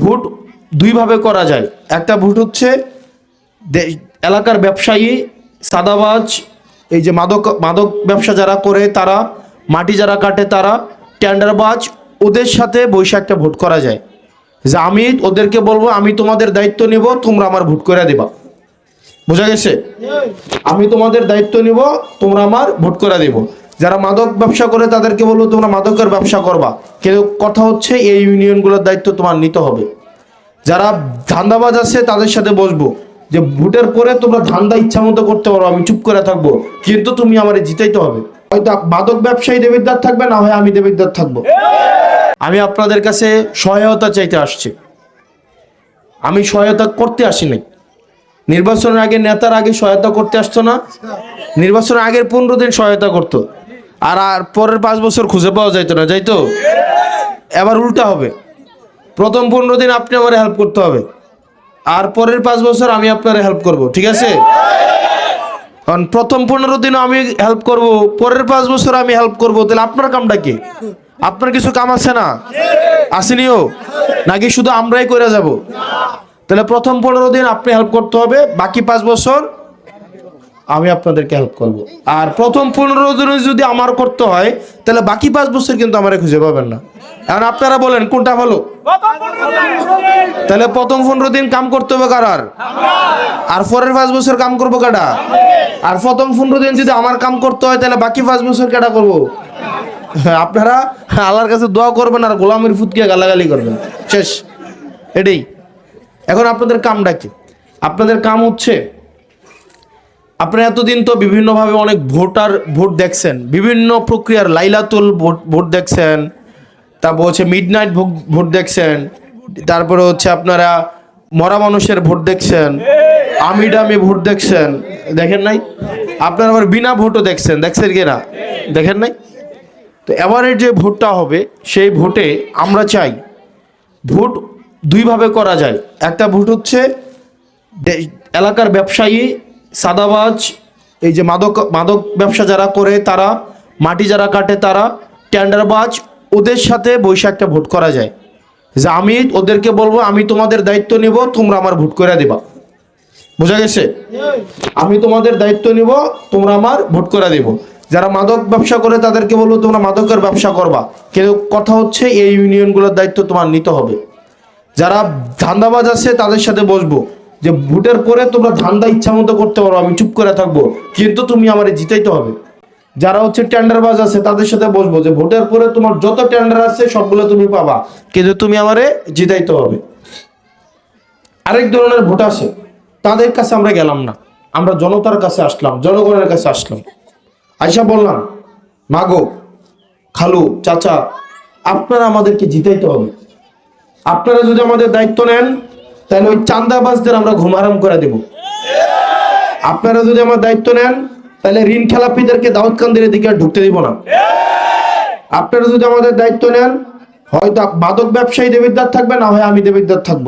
Vote দুইভাবে করা যায়। একটা ভোট হচ্ছে এলাকার ব্যবসায়ী, সাদাবাজ, এই যে মাদক মাদক ব্যবসা যারা করে তারা, মাটি যারা কাটে তারা, টেন্ডারবাজ, ওদের সাথে বৈশে একটা ভোট করা যায়। যে আমি ওদেরকে বলব, আমি তোমাদের দায়িত্ব নিব, তোমরা আমার ভোট করে দেবা। বোঝা গেছে? আমি তোমাদের দায়িত্ব নিব, তোমরা আমার ভোট করে দেব। যারা মাদক ব্যবসা করে তাদেরকে বলব, তোমরা মাদকের ব্যবসা করবা। কিন্তু কথা হচ্ছে, এই ইউনিয়নগুলোর দায়িত্ব তোমার নিতে হবে। যারা ধান্দাবাজ আছে, তাদের সাথে বসবো যে, ভোটের পরে তোমরা ধান্দা ইচ্ছা মতো করতে পারো, আমি চুপ করে থাকব। কিন্তু তুমি আমারে জিতাইতে হবে। হয়তো মাদক ব্যবসায়ী দেবিদ্বার থাকবে, না হয় আমি দেবিদ্বার থাকব। আমি আপনাদের কাছে সহায়তা চাইতে আসছি। আমি সহায়তা করতে আসি নাই নির্বাচনের আগে নেতার আগে সহায়তা করতে আসতো না। নির্বাচনের আগের পনেরো দিন সহায়তা করতো। আর আর পরের পাঁচ বছর খুঁজে পাওয়া যাইতো না, যাইতো? এবার উল্টা হবে। প্রথম পনেরো দিন আপনি আমার হেল্প করতে হবে। আর পরের পাঁচ বছর আমি আপনার হেল্প করব, ঠিক আছে? কারণ প্রথম পনেরো দিন আমি হেল্প করব, পরের পাঁচ বছর আমি হেল্প করব, তাহলে আপনার কামটা কি? আপনার কিছু কাম আছে না? আসেনিও? নাকি শুধু আমরাই করে যাব? তাহলে প্রথম পনেরো দিন আপনি হেল্প করতে হবে, বাকি পাঁচ বছর আমি আপনাদেরকে হেল্প করব। আর প্রথম পনেরো দিন যদি আমার করতে হয়, তাহলে বাকি পাঁচ বছর কিন্তু আমার খুঁজে পাবেন না। এখন আপনারা বলেন, কোনটা ভালো? তাহলে প্রথম পনেরো দিন কাম করতে হবে কারার আর? পরের পাঁচ বছর কাম করব কাটা আর প্রথম পনেরো দিন যদি আমার কাম করতে হয়, তাহলে বাকি পাঁচ বছর কেটা করব? আপনারা আল্লাহর কাছে দোয়া করবেন আর গোলামের ফুটকে গালাগালি করবেন। শেষ। এটাই। এখন আপনাদের কামটা কি? আপনাদের কাম হচ্ছে আপনারা এতদিন তো বিভিন্নভাবে অনেক ভোটার ভোট দেখছেন, বিভিন্ন প্রক্রিয়ার লাইলাতুল ভোট ভোট দেখছেন, তারপর হচ্ছে মিড নাইট ভোট দেখছেন, তারপরে হচ্ছে আপনারা মরা মানুষের ভোট দেখছেন, আমি ডামি ভোট দেখছেন, দেখেন নাই? আপনারা আবার বিনা ভোটও দেখছেন দেখছেন কি না? দেখেন নাই? তো এবারের যে ভোটটা হবে, সেই ভোটে আমরা চাই ভোট দুইভাবে করা যায়। একটা ভোট হচ্ছে এলাকার ব্যবসায়ী সাদাবাজ, এই যে মাদক মাদক ব্যবসা যারা করে তারা, মাটি যারা কাটে তারা, টেন্ডারবাজ, ওদের সাথে বৈশাখ একটা ভোট করা যায়। যে আমি ওদেরকে বলব, আমি তোমাদের দায়িত্ব নিব, তোমরা আমার ভোট করে দেবা। বোঝা গেছে? আমি তোমাদের দায়িত্ব নিব, তোমরা আমার ভোট করে দেব। যারা মাদক ব্যবসা করে তাদেরকে বলব, তোমরা মাদকের ব্যবসা করবা। কিন্তু কথা হচ্ছে, এই ইউনিয়নগুলোর দায়িত্ব তোমার নিতে হবে। যারা ধান্দাবাজ আছে, তাদের সাথে বসবো। যে ভোটের পরে তোমরা ধান্দা ইচ্ছা মতো করতে পারো, আমি চুপ করে থাকব। কিন্তু তুমি আমারে জিতাইতে হবে। যারা হচ্ছে টেন্ডারবাজ আছে, তাদের সাথে বসবো যে ভোটের পরে তোমার যত টেন্ডার আছে, সবগুলো তুমি পাবা। কিন্তু তুমি আমারে জিতাইতে হবে। আরেক ধরনের ভোট আছে। তাদের কাছে আমরা গেলাম না। আমরা জনতার কাছে আসলাম, জনগণের কাছে আসলাম। আইসা বললাম, মাগো, খালু, চাচা, আপনারা আমাদেরকে জিতাইতে হবে। আপনারা যদি আমাদের দায়িত্ব নেন তাহলে ওই চান্দাবাজদের আমরা ঘুমারাম করে দেব। আপনারা যদি আমার দায়িত্ব নেন, তাহলে ঋণ খেলাপিদেরকে দাউদ দাউদকান্দির দিকে আর ঢুকতে দিব না। আপনারা যদি আমাদের দায়িত্ব নেন, হয়তো মাদক ব্যবসায়ী দেবীদার থাকবে, না হয় আমি দেবিদ্বার থাকব।